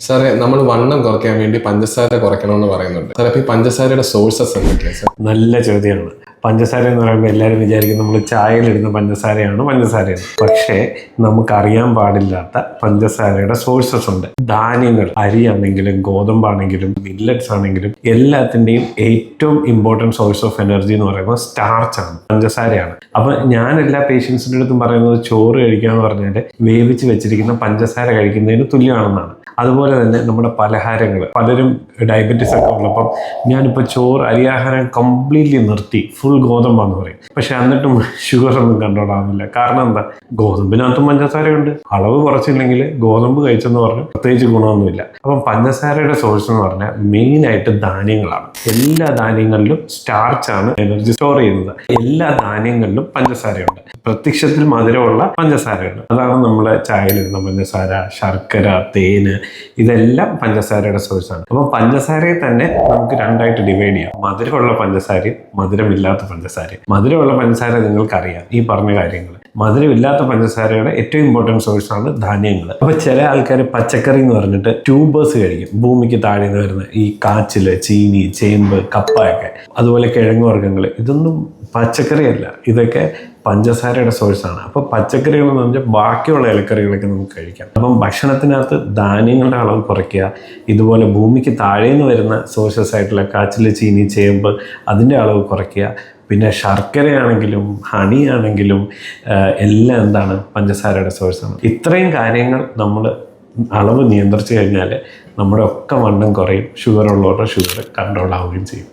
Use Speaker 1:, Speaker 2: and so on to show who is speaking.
Speaker 1: സാറേ നമ്മൾ വണ്ണം കുറയ്ക്കാൻ വേണ്ടി പഞ്ചസാര കുറയ്ക്കണമെന്ന് പറയുന്നുണ്ട്. സാറേ ഈ പഞ്ചസാരയുടെ സോഴ്സസ് എന്തൊക്കെയാണ് സാർ
Speaker 2: നല്ല ചോദ്യമാണ്. പഞ്ചസാര എന്ന് പറയുമ്പോൾ എല്ലാവരും വിചാരിക്കും നമ്മൾ ചായയിലിടുന്ന പഞ്ചസാരയാണ് പഞ്ചസാരയാണ്? പക്ഷേ നമുക്കറിയാൻ പാടില്ലാത്ത പഞ്ചസാരയുടെ സോഴ്സസ് ഉണ്ട്. ധാന്യങ്ങൾ അരിയാണെങ്കിലും ഗോതമ്പാണെങ്കിലും മില്ലറ്റ്സ് ആണെങ്കിലും എല്ലാത്തിന്റെയും ഏറ്റവും ഇമ്പോർട്ടന്റ് സോഴ്സ് ഓഫ് എനർജി എന്ന് പറയുമ്പോൾ സ്റ്റാർച്ച് ആണ് പഞ്ചസാരയാണ്. അപ്പം ഞാൻ എല്ലാ പേഷ്യൻസിന്റെ അടുത്തും പറയുന്നത് ചോറ് കഴിക്കുക എന്ന് പറഞ്ഞാൽ വേവിച്ച് വെച്ചിരിക്കുന്ന പഞ്ചസാര കഴിക്കുന്നതിന് തുല്യമാണെന്നാണ്. അതുപോലെ തന്നെ നമ്മുടെ പലഹാരങ്ങൾ. പലരും ഡയബറ്റിസ് ഒക്കെ ഉള്ളപ്പം ഞാനിപ്പോൾ ചോറ് അരിയാഹാരം കംപ്ലീറ്റ്ലി നിർത്തി. ഫുൾ ഗോതമ്പാന്ന് പറയും. പക്ഷെ എന്നിട്ടും ഷുഗർ ഒന്നും കണ്ടോടാവുന്നില്ല കാരണം എന്താ? ഗോതമ്പിനകത്തും പഞ്ചസാരയുണ്ട്. അളവ് കുറച്ചില്ലെങ്കിൽ ഗോതമ്പ് കഴിച്ചെന്ന് പറഞ്ഞു പ്രത്യേകിച്ച് ഗുണമൊന്നുമില്ല. അപ്പം പഞ്ചസാരയുടെ സോഴ്സ് എന്ന് പറഞ്ഞാൽ മെയിനായിട്ട് ധാന്യങ്ങളാണ്. എല്ലാ ധാന്യങ്ങളിലും സ്റ്റാർച്ചാണ് എനർജി സ്റ്റോർ ചെയ്യുന്നത്. എല്ലാ ധാന്യങ്ങളിലും പഞ്ചസാരയുണ്ട്. പ്രത്യക്ഷത്തിൽ മധുരമുള്ള പഞ്ചസാരകൾ. അതാണ് നമ്മുടെ ചായയിലിടുന്ന പഞ്ചസാര ശർക്കര തേന് ഇതെല്ലാം പഞ്ചസാരയുടെ സോഴ്സാണ് അപ്പോൾ പഞ്ചസാരയെ തന്നെ നമുക്ക് രണ്ടായിട്ട് ഡിവൈഡ് ചെയ്യാം. മധുരമുള്ള പഞ്ചസാരയും മധുരമില്ലാത്ത പഞ്ചസാരയും. മധുരമുള്ള പഞ്ചസാര നിങ്ങൾക്കറിയാം ഈ പറഞ്ഞ കാര്യങ്ങൾ. മധുരമില്ലാത്ത പഞ്ചസാരയുടെ ഏറ്റവും ഇമ്പോർട്ടന്റ് സോഴ്സ് ആണ് ധാന്യങ്ങൾ. അപ്പൊ ചില ആൾക്കാർ പച്ചക്കറി എന്ന് പറഞ്ഞിട്ട് ട്യൂബേഴ്സ് കഴിക്കും. ഭൂമിക്ക് താഴെ നിന്ന് വരുന്ന ഈ കാച്ചിൽ ചീനി ചേമ്പ് കപ്പയൊക്കെ. അതുപോലെ കിഴങ്ങ് വർഗങ്ങൾ ഇതൊന്നും പച്ചക്കറിയല്ല. ഇതൊക്കെ പഞ്ചസാരയുടെ സോഴ്സാണ് അപ്പോൾ പച്ചക്കറികൾ എന്ന് പറഞ്ഞാൽ ബാക്കിയുള്ള ഇലക്കറികളൊക്കെ നമുക്ക് കഴിക്കാം. അപ്പം ഭക്ഷണത്തിനകത്ത് ധാന്യങ്ങളുടെ അളവ് കുറയ്ക്കുക ഇതുപോലെ ഭൂമിക്ക് താഴെ നിന്ന് വരുന്ന സോഴ്സസ് ആയിട്ടുള്ള കാച്ചിൽ ചീനി ചേമ്പ് അതിന്റെ അളവ് കുറയ്ക്കുക. പിന്നെ ശർക്കരയാണെങ്കിലും ഹണി ആണെങ്കിലും എല്ലാം എന്താണ് പഞ്ചസാരയുടെ സോഴ്സാണ് ഇത്രയും കാര്യങ്ങൾ നമ്മൾ അളവ് നിയന്ത്രിച്ചു കഴിഞ്ഞാൽ നമ്മുടെ ഒക്കെ വണ്ണം കുറയും. ഷുഗർ ഉള്ളവരുടെ ഷുഗർ കൺട്രോൾ ആവുകയും ചെയ്യും.